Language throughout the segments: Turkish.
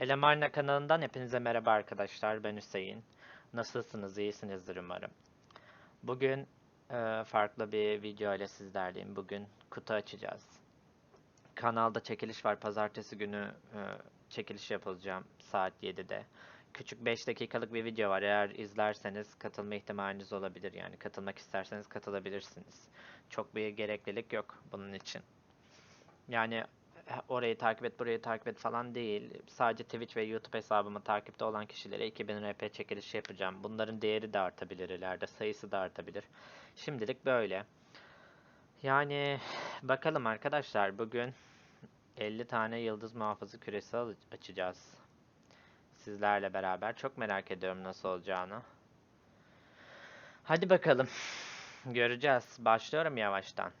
Elemarna kanalından hepinize merhaba arkadaşlar. Ben Hüseyin. Nasılsınız? İyisinizdir umarım. Bugün e, farklı bir video ile sizlerleyim. Bugün kutu açacağız. Kanalda çekiliş var. Pazartesi günü e, çekiliş yapılacağım saat 7'de. Küçük 5 dakikalık bir video var. Eğer izlerseniz katılma ihtimaliniz olabilir. Yani katılmak isterseniz katılabilirsiniz. Çok bir gereklilik yok bunun için. Yani orayı takip et, burayı takip et falan değil. Sadece Twitch ve YouTube hesabımı takipte olan kişilere 2000 RP çekilişi yapacağım. Bunların değeri de artabilir ileride, sayısı da artabilir. Şimdilik böyle. Yani bakalım arkadaşlar bugün 50 tane yıldız muhafızı küresi açacağız. Sizlerle beraber. Çok merak ediyorum nasıl olacağını. Hadi bakalım. Göreceğiz. Başlıyorum yavaştan.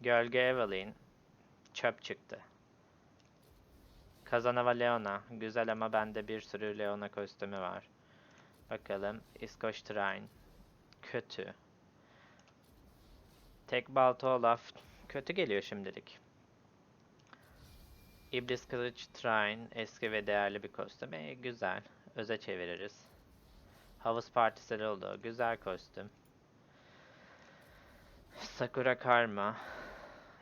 Gölge Evelyn. Çöp çıktı. Kazanova Leona. Güzel ama bende bir sürü Leona kostümü var. Bakalım. İskoç Train. Kötü. Tek balta Olaf. Kötü geliyor şimdilik. İblis Kılıç Train. Eski ve değerli bir kostüm. E, güzel. Öze çeviririz. Havuz Partisi oldu. Güzel kostüm. Sakura Karma.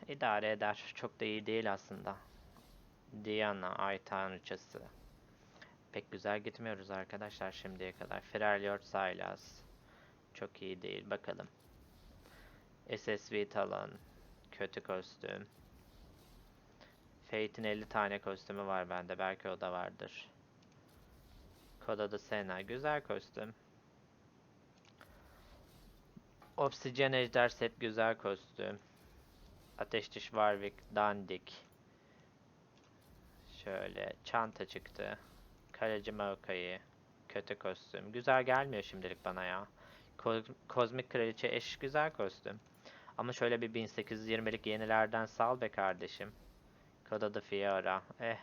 İdare eder. Çok da iyi değil aslında. Diana, Ay Tanrıçası. Pek güzel gitmiyoruz arkadaşlar şimdiye kadar. Freljord Sylas. Çok iyi değil. Bakalım. SSV Talon. Kötü kostüm. Fate'in 50 tane kostümü var bende. Belki o da vardır. Kodada Sena. Güzel kostüm. Obsidian Ejder set güzel kostüm. Ateş Diş Warwick dandik. Şöyle çanta çıktı. Kaleci Maokai. Kötü kostüm. Güzel gelmiyor şimdilik bana ya. Ko- Kozmik Kraliçe eş güzel kostüm. Ama şöyle bir 1820'lik yenilerden sal be kardeşim. Koda da Fiora. Eh.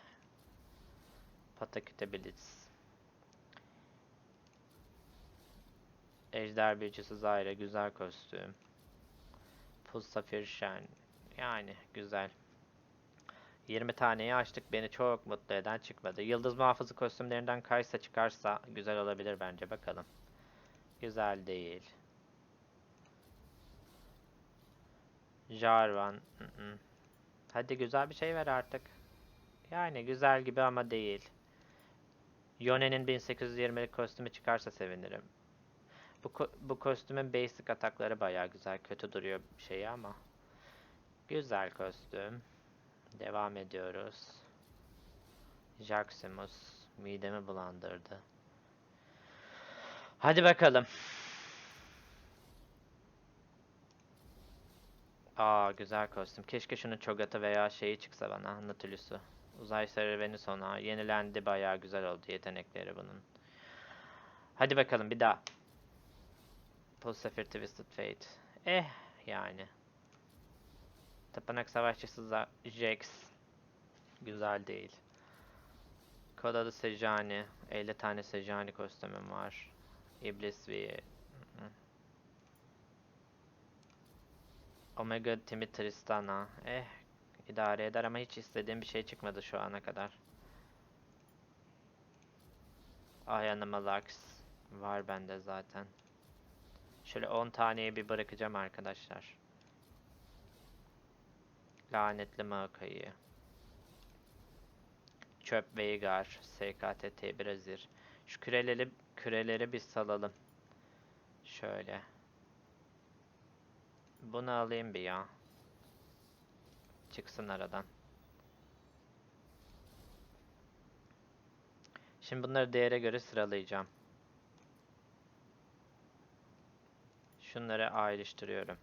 Pataküte Blitz. Ejder Büyücüsü Zyra güzel kostüm. Pul Safir. Yani güzel. 20 taneyi açtık. Beni çok mutlu eden çıkmadı. Yıldız muhafızı kostümlerinden Kaysa çıkarsa güzel olabilir bence. Bakalım. Güzel değil. Jarvan. Hadi güzel bir şey ver artık. Yani güzel gibi ama değil. Yone'nin 1820'lik kostümü çıkarsa sevinirim. Bu, ko- bu kostümün basic atakları bayağı güzel. Kötü duruyor şeyi ama. Güzel kostüm. Devam ediyoruz. Jaximus midemi bulandırdı. Hadi bakalım. Aa güzel kostüm. Keşke şunun Cho'Gath'ı veya şeyi çıksa bana. Nautilus'u. Uzay serüveni sona. Yenilendi bayağı güzel oldu yetenekleri bunun. Hadi bakalım bir daha. Pulsafir Twisted Fate. Eh yani. Tapınak Savaşçısı Jax. Güzel değil. Kod adı Sejani. 50 tane Sejani kostümüm var. İblis V. Hı hı. Omega Timi Tristana. Eh idare eder ama hiç istediğim bir şey çıkmadı şu ana kadar. Ayanama Lux. Var bende zaten. Şöyle 10 taneyi bir bırakacağım arkadaşlar. Lanetli Maokai'yi. Çöp Veigar, SKTT Brazir. Şu küreleri, küreleri bir salalım. Şöyle. Bunu alayım bir ya. Çıksın aradan. Şimdi bunları değere göre sıralayacağım. Şunları ayrıştırıyorum.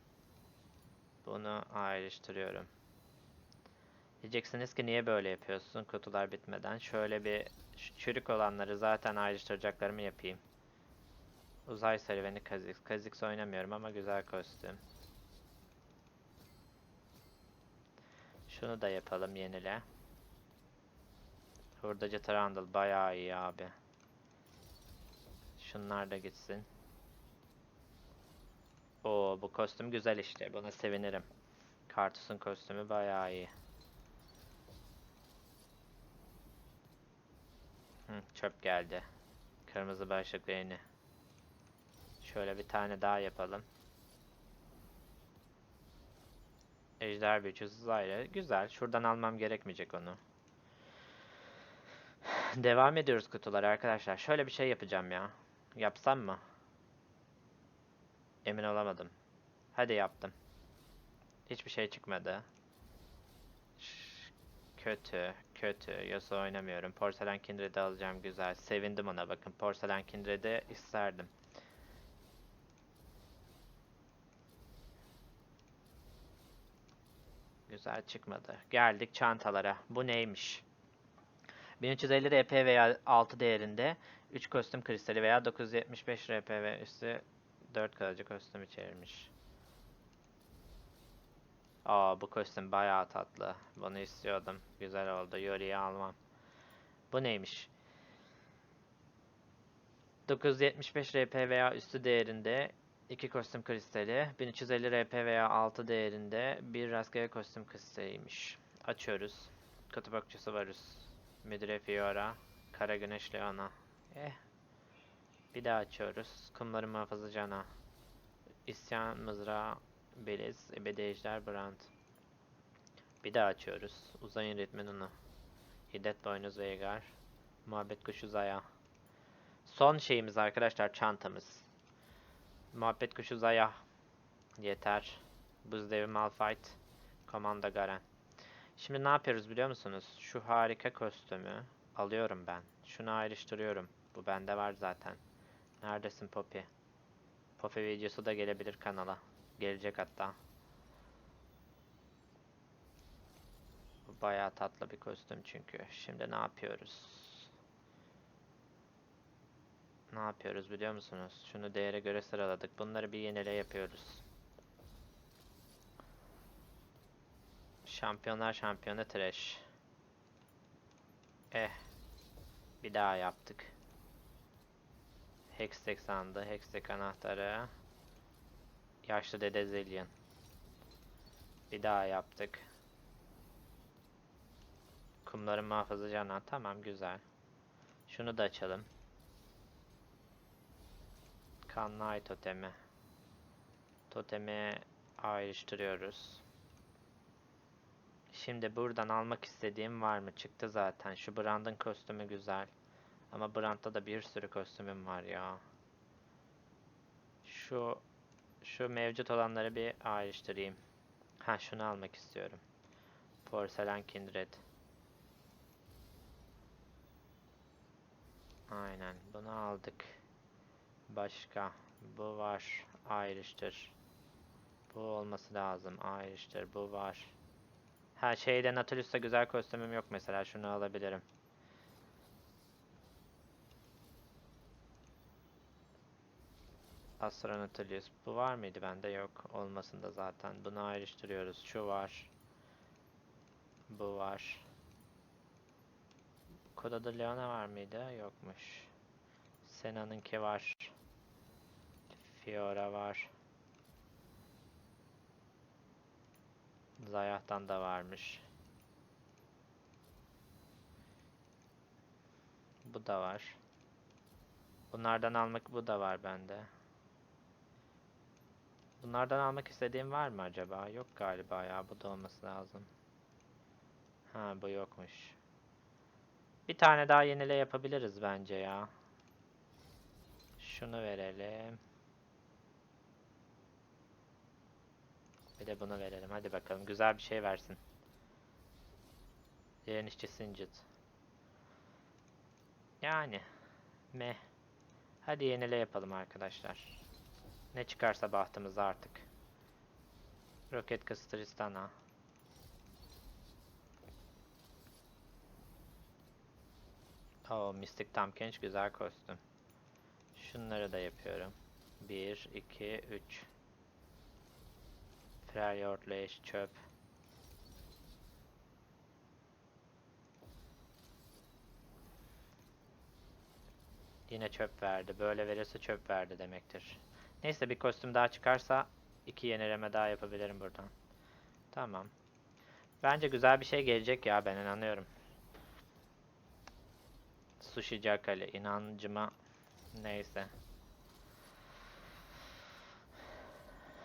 Bunu ayrıştırıyorum. Diyeceksiniz ki niye böyle yapıyorsun kutular bitmeden? Şöyle bir çürük olanları zaten ayrıştıracaklarımı yapayım. Uzay serüveni Kha'Zix. Kha'Zix oynamıyorum ama güzel kostüm. Şunu da yapalım yenile. Hurdacı Trundle bayağı iyi abi. Şunlar da gitsin. Oo bu kostüm güzel işte. Buna sevinirim. Kartus'un kostümü bayağı iyi. Hı, çöp geldi. Kırmızı başlıklı yeni. Şöyle bir tane daha yapalım. Ejder büyücüsü ayrı. Güzel. Şuradan almam gerekmeyecek onu. Devam ediyoruz kutulara arkadaşlar. Şöyle bir şey yapacağım ya. Yapsam mı? Emin olamadım. Hadi yaptım. Hiçbir şey çıkmadı. Kötü, kötü. Yasuo oynamıyorum. Porselen Kindred'i alacağım güzel. Sevindim ona bakın. Porselen Kindred'i isterdim. Güzel çıkmadı. Geldik çantalara. Bu neymiş? 1350 RP veya 6 değerinde 3 kostüm kristali veya 975 RP ve üstü 4 kalıcı kostüm içermiş. Aa bu kostüm bayağı tatlı. Bunu istiyordum. Güzel oldu. Yori'yi almam. Bu neymiş? 975 RP veya üstü değerinde 2 kostüm kristali, 1350 RP veya 6 değerinde bir rastgele kostüm kristaliymiş. Açıyoruz. Kutu bakıcısı varız. Müdüre Fiora, Kara Güneş Leona. Eh. Bir daha açıyoruz. Kumları muhafızı Cana. İsyan Mızrağı Beliz, Ebedi Ejder Brand. Bir daha açıyoruz. Uzayın Ritmi Nunu. Hiddet Boynuz Veigar. Muhabbet Kuşu Zaya. Son şeyimiz arkadaşlar çantamız. Muhabbet Kuşu Zaya. Yeter. Buz Devi Malphite. Komanda Garen. Şimdi ne yapıyoruz biliyor musunuz? Şu harika kostümü alıyorum ben. Şunu ayrıştırıyorum. Bu bende var zaten. Neredesin Poppy? Poppy videosu da gelebilir kanala. Gelecek hatta. Bayağı tatlı bir kostüm çünkü. Şimdi ne yapıyoruz? Ne yapıyoruz biliyor musunuz? Şunu değere göre sıraladık. Bunları bir yenile yapıyoruz. Şampiyonlar şampiyonu trash. Eh. Bir daha yaptık. Hextech sandı. Hextech anahtarı. Yaşlı dede Zillion. Bir daha yaptık. Kumların muhafızı cana. Tamam güzel. Şunu da açalım. Kanlı ay totemi. Totemi ayrıştırıyoruz. Şimdi buradan almak istediğim var mı? Çıktı zaten. Şu Brand'ın kostümü güzel. Ama Brand'da da bir sürü kostümüm var ya. Şu şu mevcut olanları bir ayrıştırayım. Ha şunu almak istiyorum. Porselen Kindred. Aynen bunu aldık. Başka bu var. Ayrıştır. Bu olması lazım. Ayrıştır. Bu var. Ha şeyde Nautilus'ta güzel kostümüm yok mesela. Şunu alabilirim. Astra Nautilus. Bu var mıydı bende? Yok. Olmasında zaten. Bunu ayrıştırıyoruz. Şu var. Bu var. Kodada Leona var mıydı? Yokmuş. Sena'nınki var. Fiora var. Zayah'tan da varmış. Bu da var. Bunlardan almak bu da var bende. Bunlardan almak istediğim var mı acaba? Yok galiba ya. Bu da olması lazım. Ha bu yokmuş. Bir tane daha yenile yapabiliriz bence ya. Şunu verelim. Bir de bunu verelim. Hadi bakalım. Güzel bir şey versin. Yerin işçi Singed. Yani. Meh. Hadi yenile yapalım arkadaşlar. Ne çıkarsa bahtımıza artık. Roket kız Tristana. Oo, Mystic Tamkench güzel kostüm. Şunları da yapıyorum. 1, 2, 3. Freljord Leş çöp. Yine çöp verdi. Böyle verirse çöp verdi demektir. Neyse bir kostüm daha çıkarsa iki yenileme daha yapabilirim buradan. Tamam. Bence güzel bir şey gelecek ya ben inanıyorum. Sushicak Ali inancıma neyse.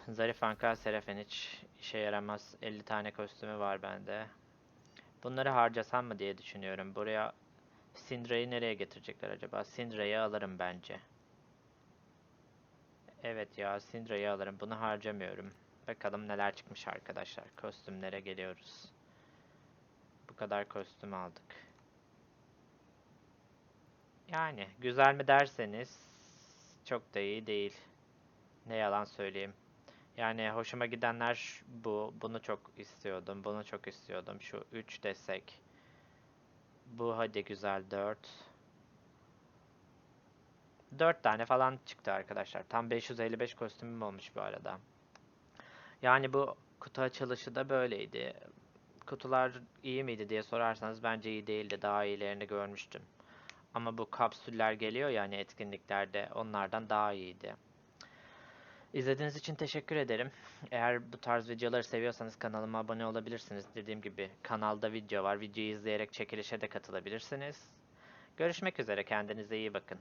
Zarif Ankara Serafen hiç işe yaramaz. 50 tane kostümü var bende. Bunları harcasam mı diye düşünüyorum. Buraya Syndra'yı nereye getirecekler acaba? Syndra'yı alırım bence. Evet ya Syndra'yı alırım. Bunu harcamıyorum. Bakalım neler çıkmış arkadaşlar. Kostümlere geliyoruz. Bu kadar kostüm aldık. Yani güzel mi derseniz çok da iyi değil. Ne yalan söyleyeyim. Yani hoşuma gidenler bu. Bunu çok istiyordum. Bunu çok istiyordum. Şu 3 desek. Bu hadi güzel 4. 4 tane falan çıktı arkadaşlar. Tam 555 kostümüm olmuş bu arada. Yani bu kutu açılışı da böyleydi. Kutular iyi miydi diye sorarsanız bence iyi değildi. Daha iyilerini görmüştüm. Ama bu kapsüller geliyor yani etkinliklerde onlardan daha iyiydi. İzlediğiniz için teşekkür ederim. Eğer bu tarz videoları seviyorsanız kanalıma abone olabilirsiniz. Dediğim gibi kanalda video var. Videoyu izleyerek çekilişe de katılabilirsiniz. Görüşmek üzere. Kendinize iyi bakın.